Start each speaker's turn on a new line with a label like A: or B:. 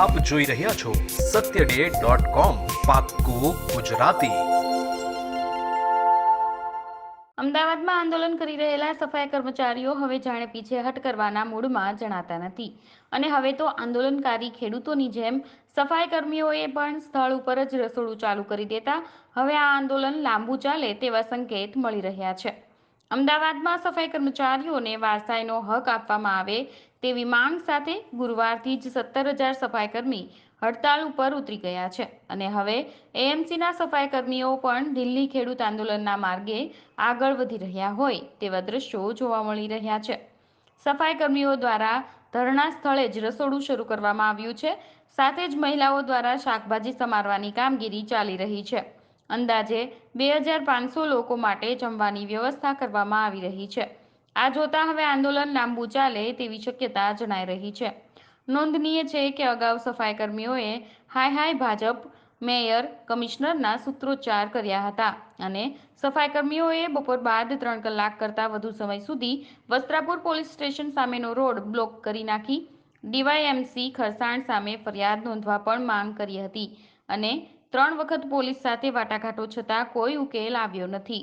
A: આપ જોઈ રહ્યા છો સત્ય ડે ગુજરાતી.
B: અમદાવાદમાં આંદોલન કરી રહેલા સફાઈ કર્મચારીઓ હવે જાણે પીછેહટ કરવાના મૂડમાં જણાતા નથી. અને હવે તો આંદોલનકારી ખેડૂતોની જેમ સફાઈ કર્મીઓએ પણ સ્થળ ઉપર જ રસોડું ચાલુ કરી દેતા હવે આ આંદોલન લાંબુ ચાલે તેવા સંકેત મળી રહ્યા છે. અમદાવાદમાં સફાઈ કર્મચારીઓને વારસાઈનો હક આપવામાં આવે તેવી માંગ સાથે ગુરુવારથી જ સત્તર હજાર સફાઈકર્મી હડતાળ ઉપર ઉતરી ગયા છે. અને હવે એએમસીના સફાઈ કર્મીઓ પણ દિલ્હી ખેડૂત આંદોલનના માર્ગે આગળ વધી રહ્યા હોય તેવા દ્રશ્યો જોવા મળી રહ્યા છે. સફાઈ કર્મીઓ દ્વારા ધરણા સ્થળે જ રસોડું શરૂ કરવામાં આવ્યું છે. સાથે જ મહિલાઓ દ્વારા શાકભાજી સમારવાની કામગીરી ચાલી રહી છે. અંદાજે બે હજાર પાંચસો લોકો માટે જમવાની વ્યવસ્થા કરવામાં આવી રહી છે. આ જોતા હવે આંદોલન લાંબુ ચાલે તેવી શક્યતા જણાઈ રહી છે. નોંધનીય છે કે અગાઉ સફાઈ કર્મીઓએ હાય હાય ભાજપ, મેયર, કમિશનરના સૂત્રોચ્ચાર કર્યા હતા અને સફાઈ કર્મીઓએ બપોર બાદ ત્રણ કલાક કરતાં વધુ સમય સુધી વસ્ત્રાપુર પોલીસ સ્ટેશન સામેનો રોડ બ્લોક કરી નાખી. ડીવાયએમસી ખરસાણ સામે ફરિયાદ નોંધવા પણ માંગ કરી હતી અને ત્રણ વખત પોલીસ સાથે વાટાઘાટો છતાં કોઈ ઉકેલ આવ્યો નથી.